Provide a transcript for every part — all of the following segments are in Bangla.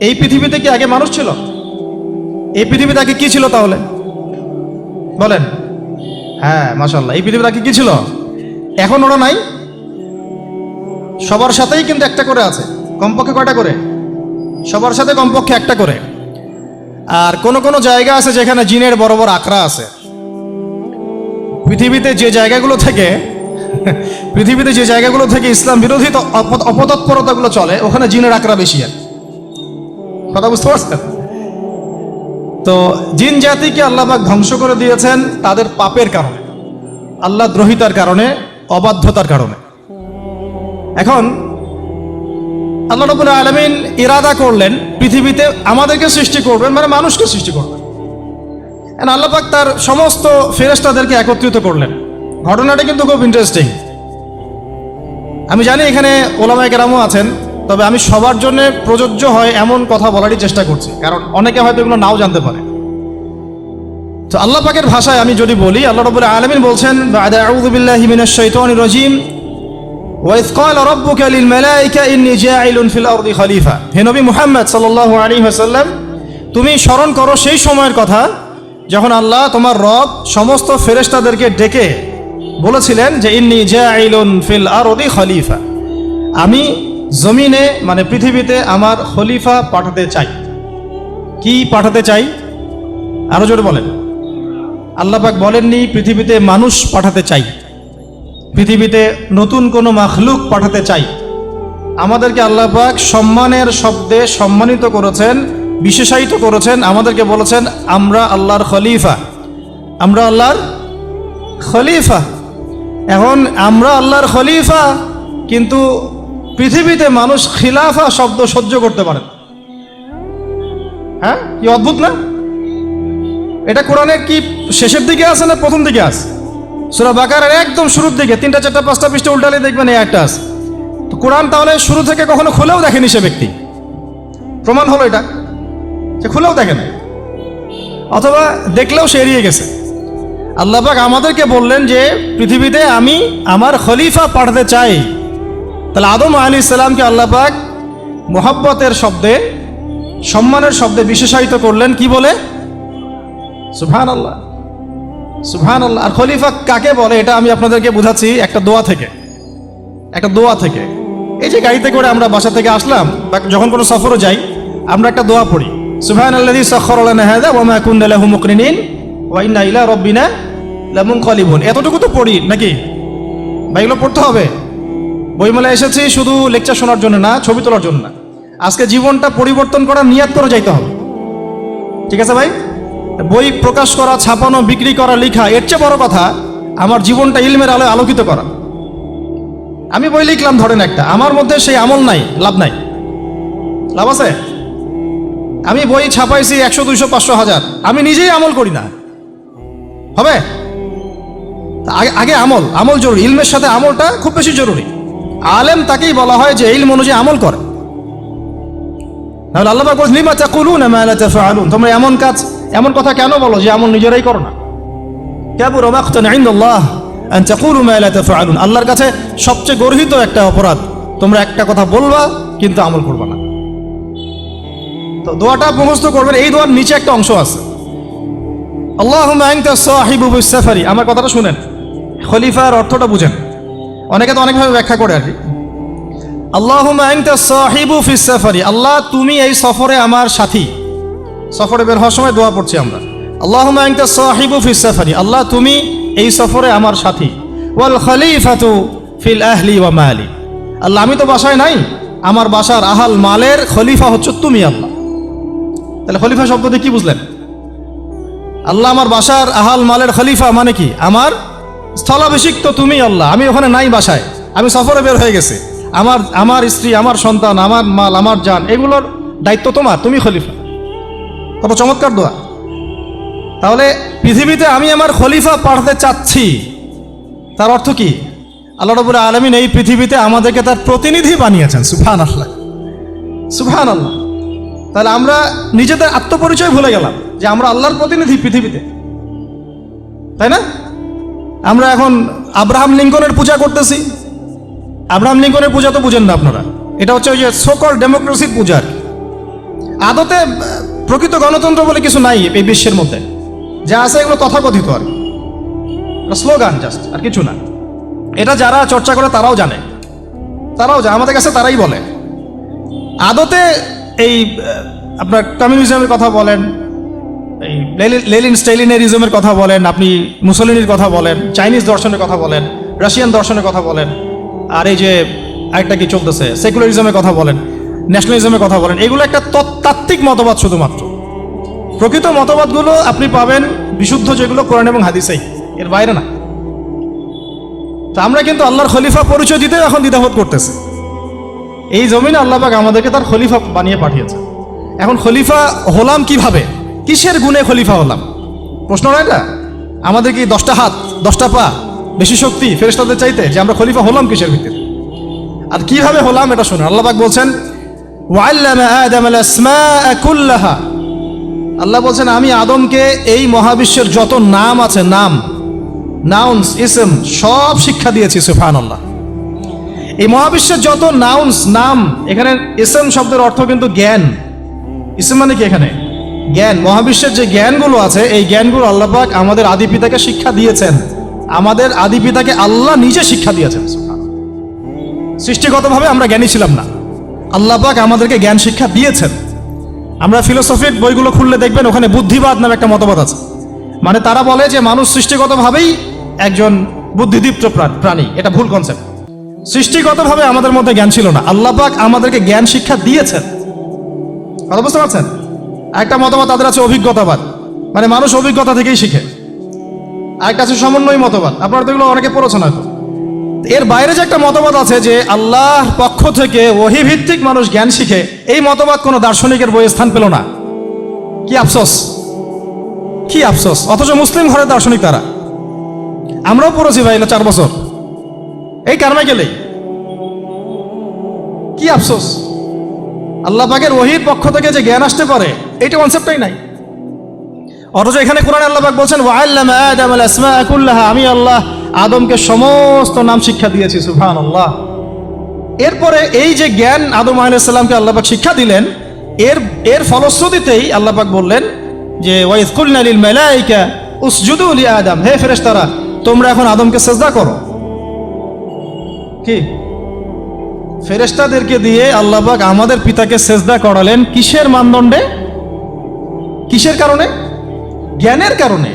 এই পৃথিবীতে কি আগে মানুষ ছিল? এই পৃথিবীতে আগে কি ছিল তাহলে? বলেন। হ্যাঁ মাসাল্লাহ এই পৃথিবীতে আগে কি ছিল? এখন ওরা নাই? সবার সাথেই কিন্তু একটা করে আছে। কমপক্ষে কয়টা করে? সবার সাথে কমপক্ষে একটা করে। আর কোন কোন জায়গা আছে যেখানে জিনের বড় বড় আখড়া আছে? পৃথিবীতে যে জায়গাগুলো থেকে, পৃথিবীতে যে জায়গাগুলো থেকে ইসলাম বিরোধী অপতৎপরতাগুলো চলে, ওখানে জিনের আখড়া বেশি আর। কথা বুঝতে পারছেন? তো জিন জাতিকে আল্লাহবাক ধ্বংস করে দিয়েছেন তাদের পাপের কারণে। আল্লাহ দ্রোহিতার কারণে, অবাধ্যতার কারণে। এখন আল্লাহ রবুল আলমিন ইরাদা করলেন, পৃথিবীতে আমাদেরকে সৃষ্টি করবেন মানে মানুষকে সৃষ্টি করবেন। And আল্লাহ পাক তার সমস্ত ফেরেস্তাদেরকে একত্রিত করলেন। ঘটনাটা কিন্তু খুব ইন্টারেস্টিং আমি জানি এখানে ওলামায় কেরামও আছেন তবে আমি সবার জন্য প্রযোজ্য হয় এমন কথা বলারই চেষ্টা করছি কারণ অনেকে হয়তো এগুলো নাও জানতে পারে তো আল্লাহ পাকের ভাষায় আমি যদি বলি আল্লাহ রবুল্লাহ আলমিন বলছেন বাদা আউযু বিল্লাহি মিনাশ শাইতানির রাজিম وإذ قال ربك للملائكة إني جاعل في الأرض خليفة হে নবী মুহাম্মদ সাল্লাল্লাহু আলাইহি ওয়াসাল্লাম তুমি স্মরণ করো সেই সময়ের কথা যখন আল্লাহ তোমার রব সমস্ত ফেরেশতাদেরকে ডেকে বলেছিলেন যে ইন্নি জাইলুন ফিল আরদি খলিফা আমি জমিনে মানে পৃথিবীতে আমার খলিফা পাঠাতে চাই। কি পাঠাতে চাই? আরও জোরে বলেন। আল্লাহ পাক বলেননি, পৃথিবীতে মানুষ পাঠাতে চাই। পৃথিবীতে নতুন কোনো মাখলুক পাঠাতে চাই। আমাদেরকে আল্লাহ পাক সম্মানের শব্দে সম্মানিত করেছেন, বিশেষায়িত করেছেন, আমাদেরকে বলেছেন, আমরা আল্লাহর খলিফা। আমরা আল্লাহর খলিফা। এখন আমরা আল্লাহর খলিফা, কিন্তু পৃথিবীতে মানুষ খিলাফা শব্দ সহ্য করতে পারে। হ্যাঁ? কি অদ্ভুত না? এটা কোরআনের কি শেষের দিকে আছে না প্রথম দিকে আছে? সুরা বাকারের একদম শুরুর দিকে, তিনটা, চারটা, পাঁচটা পৃষ্ঠা উল্টালে দেখবেন এই একটা আছে। তো কোরআন তাহলে শুরু থেকে কখনো খুলেও দেখেনি সে ব্যক্তি। প্রমাণ হলো এটা সে খুলেও দেখে না অথবা দেখলেও সে এড়িয়ে গেছে। আল্লাপাক আমাদেরকে বললেন যে, পৃথিবীতে আমি আমার খলিফা পাঠাতে চাই। তাহলে আদম আলী ইসলামকে আল্লাপাক মোহাব্বতের শব্দে, সম্মানের শব্দে বিশেষায়িত করলেন, কি বলে? সুবহান আল্লাহ সুবহান আল্লাহ আর খলিফা কাকে বলে, এটা আমি আপনাদেরকে বোঝাচ্ছি একটা দোয়া থেকে। একটা দোয়া থেকে। এই যে গাড়িতে করে আমরা বাসা থেকে আসলাম, বা যখন কোনো সফরও যাই, আমরা একটা দোয়া পড়ি। সুবহান আল্লাহি সাখর আলানা হাদা ওয়া মা কুননা লাহু মুকরিনিন ওয়া ইন্না ইলা রাব্বিনা লামুনকালিবুন। এতটুকু তো পড়ি নাকি? বা এগুলো পড়তে হবে? বইমেলা এসেছি, শুধু লেকচার শোনার জন্য না, ছবি তোলার জন্য না। আজকে জীবনটা পরিবর্তন করার নিয়াত করে যাইতে হবে। ঠিক আছে ভাই? বই প্রকাশ করা, ছাপানো, বিক্রি করা, লেখা, এর চেয়ে বড় কথা, আমার জীবনটা ইলমের আলোয় আলোকিত করা। আমি বই লিখলাম, ধরেন একটা। আমার মধ্যে সেই আমল নাই, লাভ নাই। লাভ আছে? আমি বই ছাপাইছি একশো, দুইশো, পাঁচশো হাজার। আমি নিজেই আমল করি না। হবে? আগে আগে আমল আমল জরুরি। ইলমের সাথে আমলটা খুব বেশি জরুরি। আলেম তাকেই বলা হয় যে ইলম অনুযায়ী আমল করে। তাহলে আল্লাহ পাক বলছেন, লিমা তাকুলুনা মা লা তাফআলুন তোমরা এমন কাজ, এমন কথা কেন বলো যে আমল নিজেরাই করো না? কাবুরা মাকতান ইনদাল্লাহ আন তাকুলু মা লা তাফআলুন আল্লাহর কাছে সবচেয়ে গর্হিত একটা অপরাধ, তোমরা একটা কথা বলবা, কিন্তু আমল করবা না। তো দোয়াটা মুখস্থ করবেন, এই দোয়ার নিচে একটা অংশ আছে। সাফারি। আমার কথাটা শুনেন। খলিফার অর্থটা বুঝেন। অনেকে তো অনেকভাবে ব্যাখ্যা করে আর কি। সাহিবু ফিস সাফারি। আল্লাহ, তুমি এই সফরে আমার সাথী। সফরে বের হওয়ার সময় দোয়া পড়ছি আমরা। আল্লাহুম্মা আনতা সাহিবু ফিস সাফারি। আল্লাহ, তুমি এই সফরে আমার সাথী। ওয়াল খলিফাতু ফিল আহলি ওয়া মালি। আল্লাহ, আমি তো বাসায় নাই। আমার বাসার আহাল মালের খলিফা হচ্ছে তুমি আল্লাহ। তাহলে খলিফা শব্দ দিয়ে কি বুঝলেন? আল্লাহ, আমার বাসার আহাল মালের খলিফা মানে কি? আমার স্থলাভিষিক্ত তুমি আল্লাহ। আমি ওখানে নাই বাসায়। আমি সফরে বের হয়ে গেছে। আমার আমার স্ত্রী, আমার সন্তান, আমার মাল, আমার জান, এগুলোর দায়িত্ব তোমার, তুমি খলিফা। কত চমৎকার দোয়া। তাহলে পৃথিবীতে আমি আমার খলিফা পাঠাতে চাচ্ছি। তার অর্থ কি? আল্লাহ রবুল আলমিন এই পৃথিবীতে আমাদেরকে তার প্রতিনিধি বানিয়েছেন সুফান আল্লাহ সুফান আল্লাহ তাহলে আমরা নিজেদের আত্মপরিচয় ভুলে গেলাম যে আমরা আল্লাহর প্রতিনিধি পৃথিবীতে। তাই না? আমরা এখন আব্রাহাম লিঙ্কনের পূজা করতেছি। আব্রাহাম লিঙ্কনের পূজা তো বুঝেন না আপনারা। এটা হচ্ছে ওই যে সকল ডেমোক্রেসির পূজা আর কি। আদতে প্রকৃত গণতন্ত্র বলে কিছু নাই এই বিশ্বের মধ্যে। যা আছে এগুলো তথাকথিত আর স্লোগান জাস্ট আর কিছু না। এটা যারা চর্চা করে তারাও জানে। তারাও জানে, আমাদের কাছে তারাই বলে। আদতে এই আপনার কমিউনিজমের কথা বলেন লেলিন স্টেলিনারিজমের কথা বলেন, আপনি মুসলিনির কথা বলেন, চাইনিজ দর্শনের কথা বলেন, রাশিয়ান দর্শনের কথা বলেন, আর এই যে আরেকটা কি চলতেছে, সেকুলারিজমের কথা বলেন, ন্যাশনালিজমের কথা বলেন, এগুলো একটা তত্ত্বাত্ত্বিক মতবাদ শুধুমাত্র। প্রকৃত মতবাদগুলো আপনি পাবেন বিশুদ্ধ যেগুলো কোরআন এবং হাদিসেই, এর বাইরে না। তো আমরা কিন্তু আল্লাহর খলিফা পরিচয় দিতে এখন দ্বিধাবোধ করতেছি। এই জমিনে আল্লাহবাক আমাদেরকে তার খলিফা বানিয়ে পাঠিয়েছে এখন খলিফা হলাম কীভাবে? কিসের গুণে খলিফা হলাম? প্রশ্ন নয় এটা? আমাদের কি দশটা হাত, দশটা পা বেশি শক্তি ফেরেস্তাদের চাইতে যে আমরা খলিফা হলাম কিসের ভিতরে? আর কীভাবে হলাম এটা শুনুন। আল্লাহবাক বলছেন আল্লাহ বলছেন, আমি আদমকে এই মহাবিশ্বের যত নাম আছে, নাম নাউন্স ইসম সব শিক্ষা দিয়েছি সুফান আল্লাহ এই মহাবিশ্বের যত নাউন্স নাম, এখানে ইসম শব্দের অর্থ কিন্তু জ্ঞান। ইসম মানে কি এখানে? জ্ঞান, মহাবিশ্বের যে জ্ঞানগুলো আছে, এই জ্ঞানগুলো আল্লাহ পাক আমাদের আদি পিতাকে শিক্ষা দিয়েছেন। আমাদের আদি পিতাকে আল্লাহ নিজে শিক্ষা দিয়েছেন সৃষ্টিগতভাবে আমরা জ্ঞানী ছিলাম না। আল্লাহ পাক আমাদেরকে জ্ঞান শিক্ষা দিয়েছেন। আমরা ফিলোসফির বইগুলো খুললে দেখবেন ওখানে বুদ্ধিবাদ নামে একটা মতবাদ আছে। মানে তারা বলে যে মানুষ সৃষ্টিগতভাবেই একজন বুদ্ধিদীপ্ত প্রা- প্রাণী, এটা ভুল কনসেপ্ট সৃষ্টিগতভাবে আমাদের মধ্যে জ্ঞান ছিল না। আল্লাহ পাক আমাদেরকে জ্ঞান শিক্ষা দিয়েছেন। কথা বুঝতে পারছেন? একটা মতবাদ তাদের আছে অভিজ্ঞতাবাদ। মানে মানুষ অভিজ্ঞতা থেকেই শিখে। আরেকটা আছে সমন্বয় মতবাদ। আপনারা তো এগুলো অনেকে পড়েছেন হয়তো। এর বাইরে যে একটা মতবাদ আছে যে আল্লাহর পক্ষ থেকে ওহি ভিত্তিক মানুষ জ্ঞান শিখে, এই মতবাদ কোনো দার্শনিকের বই স্থান পেল না। কি আফসোস? কি আফসোস? অথচ মুসলিম ঘরের দার্শনিক তারা। আমরাও পড়েছি ভাই চার বছর। এই কারণে গেলেই। কি আফসোস? আল্লাহ পাকের ওহির পক্ষ থেকে যে জ্ঞান আসতে পারে, এইটা কনসেপ্টটাই নাই। অথচ এখানে কোরআন আল্লাহ পাক বলছেন ওয়াল্লামা আদম আল আসমা কুল্লাহা আমি আল্লাহ আদমকে সমস্ত নাম শিক্ষা দিয়েছি সুবহান আল্লাহ এরপরে এই যে জ্ঞান আদম আলাইসাল্লামকে আল্লাহ পাক শিক্ষা দিলেন, এর এর ফলশ্রুতিতেই আল্লাহ পাক বললেন যে, ওয়াইজ কুলনা লিল মালাইকা উসজুদু লি আদম হে ফেরেশতারা, তোমরা এখন আদমকে সেজদা করো। কি? ফেরেশতাদেরকে দিয়ে আল্লাহ পাক আমাদের পিতাকে সেজদা করালেন। কিসের মানদণ্ডে? কিসের কারণে? জ্ঞানের কারণে।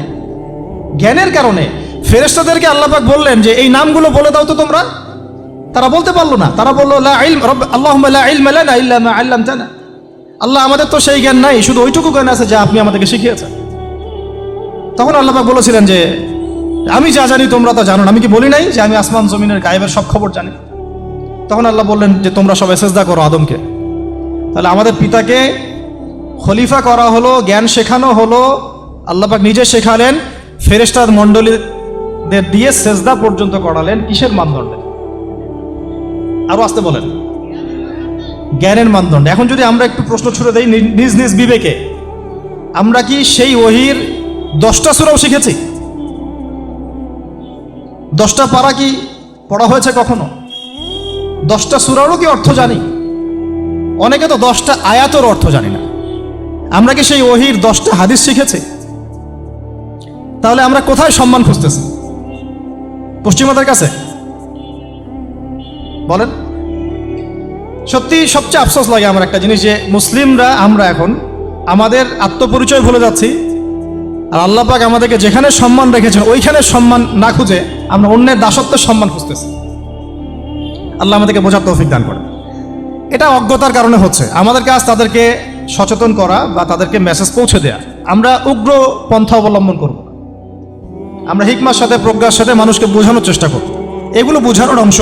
জ্ঞানের কারণে। ফেরেশতাদেরকে আল্লাপাক বললেন যে, এই নামগুলো বলে দাও তো তোমরা। তারা বলতে পারল না। তারা বলল আল্লামতানা। আল্লাহ, আমাদের তো সেই জ্ঞান নাই। শুধু ওইটুকু জ্ঞান আছে যা আপনি আমাদেরকে শিখিয়েছেন। তখন আল্লাপাক বলেছিলেন যে, আমি যা জানি তোমরা তা জানো না। আমি কি বলি নাই যে, আমি আসমান জমিনের গায়েবের সব খবর জানি? তখন আল্লাহ বললেন যে, তোমরা সবাই সেজদা করো আদমকে। তাহলে আমাদের পিতাকে খলিফা করা হলো, জ্ঞান শেখানো হলো আল্লাপাক নিজে শেখালেন ফেরেস্তার মণ্ডলীদের দিয়ে সেজদা পর্যন্ত করালেন, কিসের মানদণ্ডে? আরও আসতে বলেন। জ্ঞানের মানদণ্ড। এখন যদি আমরা একটু প্রশ্ন ছুড়ে দেই নিজ নিজ বিবেকে, আমরা কি সেই ওহির দশটা সুরাও শিখেছি? দশটা পারা কি পড়া হয়েছে কখনো? দশটা সুরারও কি অর্থ জানি? অনেকে তো দশটা আয়াতর অর্থ জানি না। আমরা কি সেই ওহির দশটা হাদিস শিখেছি? তাহলে আমরা কোথায় সম্মান খুঁজতেছি? পশ্চিমাদের কাছে? বলেন। সত্যি সবচেয়ে আফসোস লাগে আমার একটা জিনিস যে মুসলিমরা, আমরা এখন আমাদের আত্মপরিচয় ভুলে যাচ্ছি। আর আল্লাহ পাক আমাদেরকে যেখানে সম্মান রেখেছেন, ওইখানে সম্মান না খুঁজে আমরা অন্যের দাসত্বের সম্মান খুঁজতেছি। আল্লাহ আমাদেরকে বোঝার তৌফিক দান করে এটা অজ্ঞতার কারণে হচ্ছে। আমাদের কাজ তাদেরকে সচেতন করা বা তাদেরকে মেসেজ পৌঁছে দেয়া, আমরা উগ্র পন্থা অবলম্বন করব। আমরা হিকমার সাথে, প্রজ্ঞার সাথে মানুষকে বোঝানোর চেষ্টা করব। এগুলো বোঝানোর অংশ।